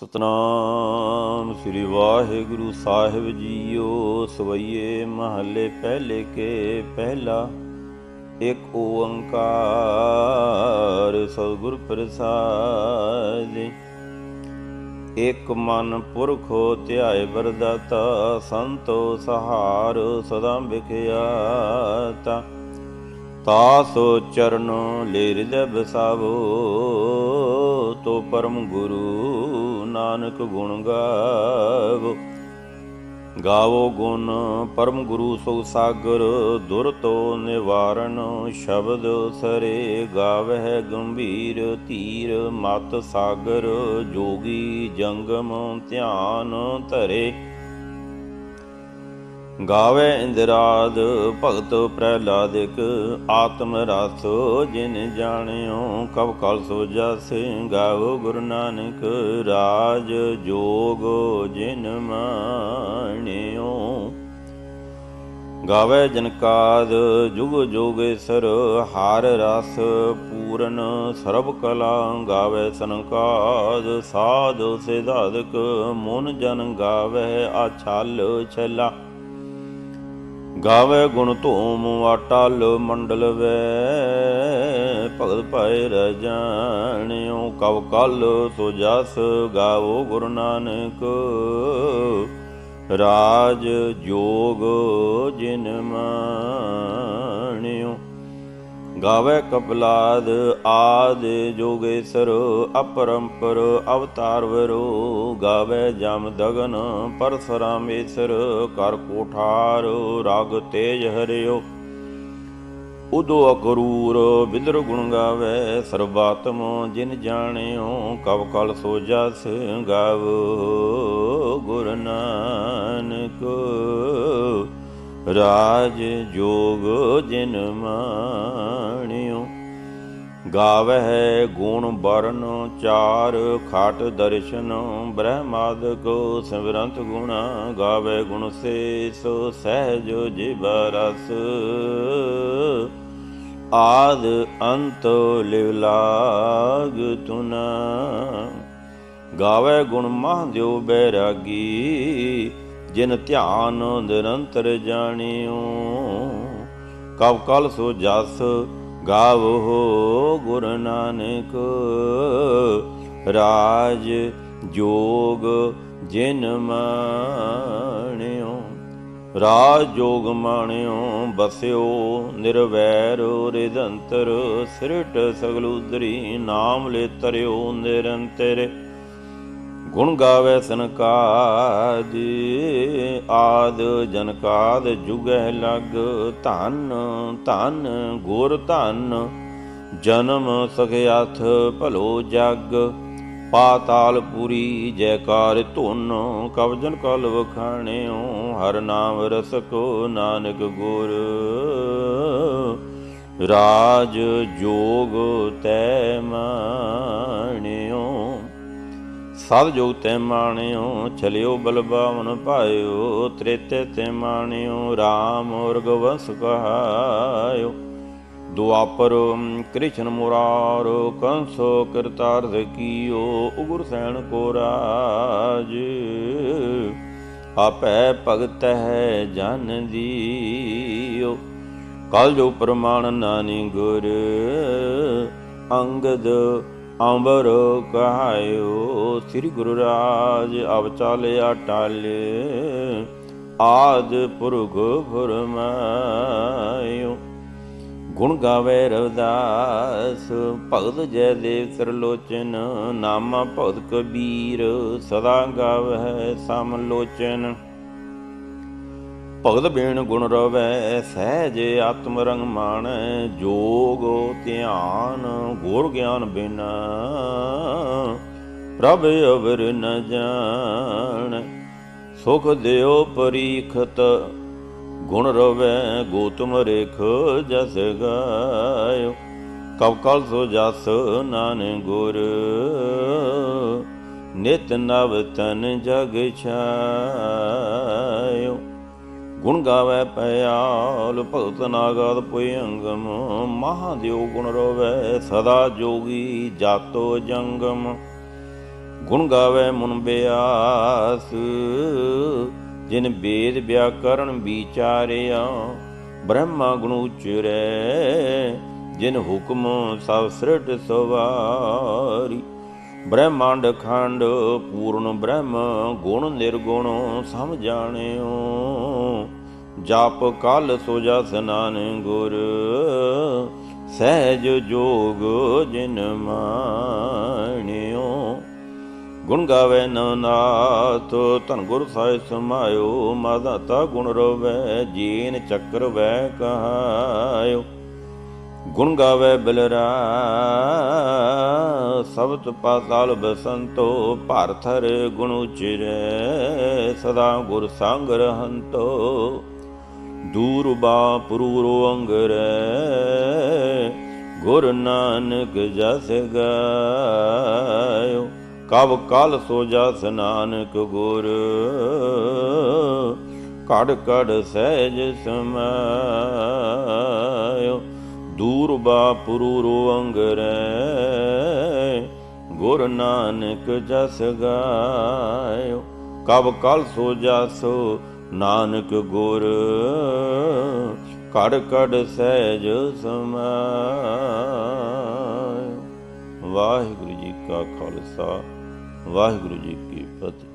ਸਤਨਾਮ ਸ੍ਰੀ ਵਾਹਿਗੁਰੂ ਸਾਹਿਬ ਜੀਓ, ਸਵਈਏ ਮਹੱਲੇ ਪਹਿਲੇ ਕੇ ਪਹਿਲਾ, ਇੱਕ ਓੰਕਾਰ ਸਤਿਗੁਰ ਪ੍ਰਸਾਦ। ਇਕ ਮਨ ਪੁਰਖੋ ਧਿਆਏ ਵਰਦਾਤਾ, ਸੰਤੋ ਸਹਾਰ ਸਦਾ ਵਿਖਿਆਤਾ। ਤਾਸੋ ਚਰਨ ਲੇ ਹਿਰਦੈ ਬਸਾਵੋ, ਤੋ ਪਰਮ ਗੁਰੂ ਨਾਨਕ ਗੁਣ ਗਾਵੋ। ਗਾਵੋ ਗੁਣ, ਪਰਮ ਗੁਰੂ ਸੋ ਸਾਗਰ, ਦੁਰ ਤੋ ਨਿਵਾਰਨ ਸ਼ਬਦ ਸਰੇ, ਗਾਵਹਿ ਗੰਭੀਰ ਧੀਰ ਮਤ ਸਾਗਰ ਜੋਗੀ ਜੰਗਮ ਧਿਆਨ ਧਰੇ। ਗਾਵੇ ਇੰਦਰਾਦ, ਭਗਤ ਪ੍ਰਹਿਲਾਦਿਕ, ਆਤਮ ਰਸ, ਜਿਨ ਜਾਣਿਓ ਕਬ ਕਲ ਸੋ ਜਸ ਗਾਵੋ ਗੁਰੂ ਨਾਨਕ ਰਾਜ ਜੋਗ, ਜਿਨ ਮਾਣਿਓ। ਗਾਵੇ ਜਨਕਾਦ, ਜੁਗ ਜੋਗੇਸਰ, ਹਾਰ ਰਸ ਪੂਰਨ ਸਰਬ ਕਲਾ, ਗਾਵੇ ਸਨਕਾਦ, ਸਾਧ ਸਿਧਾਦਕ, ਮਨ ਜਨ ਗਾਵੇ, ਆਛਲ ਛਲਾ। ਗਾਵੇ ਗੁਣ ਧੂਮ ਵਾਟਲ ਮੰਡਲ ਵੇ। ਭਗਤ ਪਾਏ ਰਜਾਣਿਓ ਕਵ ਕਲ ਸੋ ਜਸ ਗਾਵੋ ਗੁਰੂ ਨਾਨਕ। ਰਾਜ ਜੋਗ ਜਿਨ ਮਾਣਿਓ ਗਾਵੇ ਕਪਲਾਦ ਆਦ ਜੋਗੇਸਰ ਅਪਰੰਪਰ ਅਵਤਾਰ ਵਰੋ ਗਾਵੇ ਜਮ ਦਗਨ ਪਰਸਰਾਮੇਸ਼ਰ ਕਰ ਕੋਠਾਰ ਰਾਗ ਤੇਜ ਹਰਿਓ। ਉਦੋ ਅਕਰੂਰ ਬਿਦਰ ਗੁਣ ਗਾਵੇ ਸਰਬਾਤਮ ਜਿਨ ਜਾਣਿਓ ਕਬ ਕਲ ਸੋ ਜਸ ਗਾਵੋ ਗੁਰ ਨਾਨਕ। ਰਾਜ ਜੋਗ ਜਿਨ ਮਾਣਿਓ, ਗਾਵਹਿ ਗੁਣ ਬਰਨ ਚਾਰ ਖਾਟ ਦਰਸ਼ਨ ਬ੍ਰਹਮਾਦ ਬ੍ਰਹਮਾਦਿਕ ਸਿਮਰੰਤ ਗੁਣ ਗਾਵੇ ਗੁਣ ਸੇਸ ਸਹਿਜ ਜਿਬ ਰਸ। ਆਦ ਅੰਤ ਲਿਵ ਲਾਗ ਤੁਨਾ ਗਾਵੇ ਗੁਣ ਮਹਾਦੇਵ ਬੈਰਾਗੀ ਜਿਨ ਧਿਆਨ ਨਿਰੰਤਰ ਜਾਣਿਓ, ਕਬ ਕਲ ਸੋ ਜਸ ਗਾਵੋ ਗੁਰ ਨਾਨਕ। ਰਾਜ ਜੋਗ ਜਿਨ ਮਾਣਿਓ, ਰਾਜ ਜੋਗ ਮਾਣਿਓ, ਬਸਿਓ ਨਿਰਵੈਰ ਰਿਦੰਤਰ ਸਿਰਟ ਸਗਲੂਦਰੀ ਨਾਮ ਲੈ ਤਰਿਓ ਨਿਰੰਤਰ। ਗੁਣ ਗਾਵੇ ਸਨਕਾਦ ਆਦ ਜਨਕਾਦ ਜੁਗਹਿ ਲਗ ਧਨ ਧਨ ਗੁਰ ਧਨ, ਜਨਮ ਸਖਿਆਥ ਭਲੋ ਜਗ, ਪਾਤਾਲ ਪੁਰੀ ਜੈਕਾਰ ਧੁਨ, ਕਵਜਨ ਕਲ ਵਖਾਣਿਓ, ਹਰ ਨਾਮ ਰਸਕੋ ਨਾਨਕ ਗੁਰ। ਰਾਜ ਜੋਗ ਤੈ ਮਾਣਿਓ ਸਦ ਜੋਗ ਤੇ ਮਾਣਿਓ, ਚਲਿਓ ਬਲਬਾਵਨ ਭਾਇਓ, ਤ੍ਰੇਤੇ ਤੇ ਮਾਣਿਓ RAM ਰਗਵੰਸ ਕਹਾਇਓ। ਦੁਆਪਰ ਕ੍ਰਿਸ਼ਨ ਮੁਰਾਰੋ, ਕੰਸੋ ਕਰਤਾਰਥ ਕੀਓ, ਉਗੁਰ ਸੈਣ ਕੋ ਰਾਜ। ਆਪੈ ਭਗਤ ਹੈ ਜਨ ਦੀਓ, ਕਲ ਜੋ ਪ੍ਰਮਾਣ ਨਾਨੀ ਗੁਰ, ਅੰਗਦ ਅੰਬਰ ਕਹਾਇਓ, ਸ੍ਰੀ ਗੁਰੂ ਰਾਜ ਅਵ ਚਾਲਿਆ ਟਾਲੇ। ਆਦ ਪੁਰਖ ਫਰਮਾਇਓ। ਗੁਣ ਗਾਵੇ ਰਵਦਾਸ, ਭਗਤ ਜੈ ਦੇਵ ਸਰਲੋਚਨ, ਨਾਮਾ ਭਗਤ ਕਬੀਰ, ਸਦਾ ਗਾਵੈ ਸਮ ਲੋਚਨ। ਭਗਤ ਬੇਣ ਗੁਣ ਰਵੈ, ਸਹਿਜ ਆਤਮ ਰੰਗ ਮਾਣ, ਜੋਗ ਧਿਆਨ ਗੁਰ ਗਿਆਨ ਬਿਨਾ। ਪ੍ਰਭ ਅਵਰ ਨ ਜਾਣ, ਸੁਖ ਦਿਓ ਪਰੀਖਤ, ਗੁਣ ਰਵੈ, ਗੋਤਮ ਰੇਖ ਜਸ ਗਾਇਓ, ਕਬ ਕਲ ਸੋ ਜਸ ਨਾਨਕ ਗੁਰ। ਨਿਤ ਨਵ ਤਨ ਜਗ ਛਾਇਓ। ਗੁਣ ਗਾਵੇ ਪਿਆਲ, ਭਗਤ ਨਾਗਾਦ ਪੁਈ ਅੰਗਮ ਮਹਾਦੇਵ ਗੁਣ ਰੋਵੇ, ਸਦਾ ਜੋਗੀ ਜਾਤੋ ਜੰਗਮ। ਗੁਣ ਗਾਵੇ ਮੁਨ ਬਿਆਸ, ਜਿਨ ਵੇਦ ਵਿਆਕਰਨ ਵਿਚਾਰਿਆ, ਬ੍ਰਹਮਾ ਗੁਣ ਉਚਰੈ, ਜਿਨ ਹੁਕਮ ਸਭ ਸ੍ਰਿਟ ਸਵਾਰੀ। ਬ੍ਰਹਮੰਡ ਖੰਡ ਪੂਰਨ ਬ੍ਰਹਮ ਗੁਣ ਨਿਰਗੁਣ ਸਮ ਜਾਣਿਓ। ਜਪ ਕਲ ਸੋਜਾ ਸਨਾਨ ਗੁਰ, ਸਹਿਜ ਜੋਗ ਜਿਨ ਮਾਣਿਓ। ਗੁਣ ਗਾਵੇ ਨਾਥ ਧਨ ਗੁਰ ਸਾਹਿ ਸਮਾਇਓ ਮਾਦਾਤਾ ਗੁਣ ਰੋਵੇ, ਜੀਨ ਚੱਕਰ ਵੈ ਕਹਾਇਓ। ਗੁਣ ਗਾਵੇ ਬਿਲਰਾ ਸਬਤ ਪਾਤਾਲ ਬਸੰਤੋ ਭਾਰਥਰ ਗੁਣ ਉਚਰੈ, ਸਦਾ ਗੁਰ ਸੰਗ ਰਹੰਤੋ। ਦੂਰ ਬਾ ਪਰੂਰੋ ਅੰਗਰੈ, ਗੁਰ ਨਾਨਕ ਜਸ ਗਾਇਓ। ਕਬ ਕਲ ਸੋ ਜਸ ਨਾਨਕ ਗੁਰ, ਕੜ ਕੜ ਸਹਿਜ ਸਮਾਇਓ ਦੂਰ ਬਾ ਅੰਗਰੈ ਗੁਰ ਨਾਨਕ ਜਸ ਗਾਇਓ, ਕਬ ਕਲ ਸੋ ਜਾਸੋ ਨਾਨਕ ਗੁਰ। ਕੜ ਕੜ ਸਹਿਜ ਸਮਾਇਓ। ਵਾਹਿਗੁਰੂ ਜੀ ਕਾ ਖਾਲਸਾ, ਵਾਹਿਗੁਰੂ ਜੀ ਕੀ ਫਤਿਹ।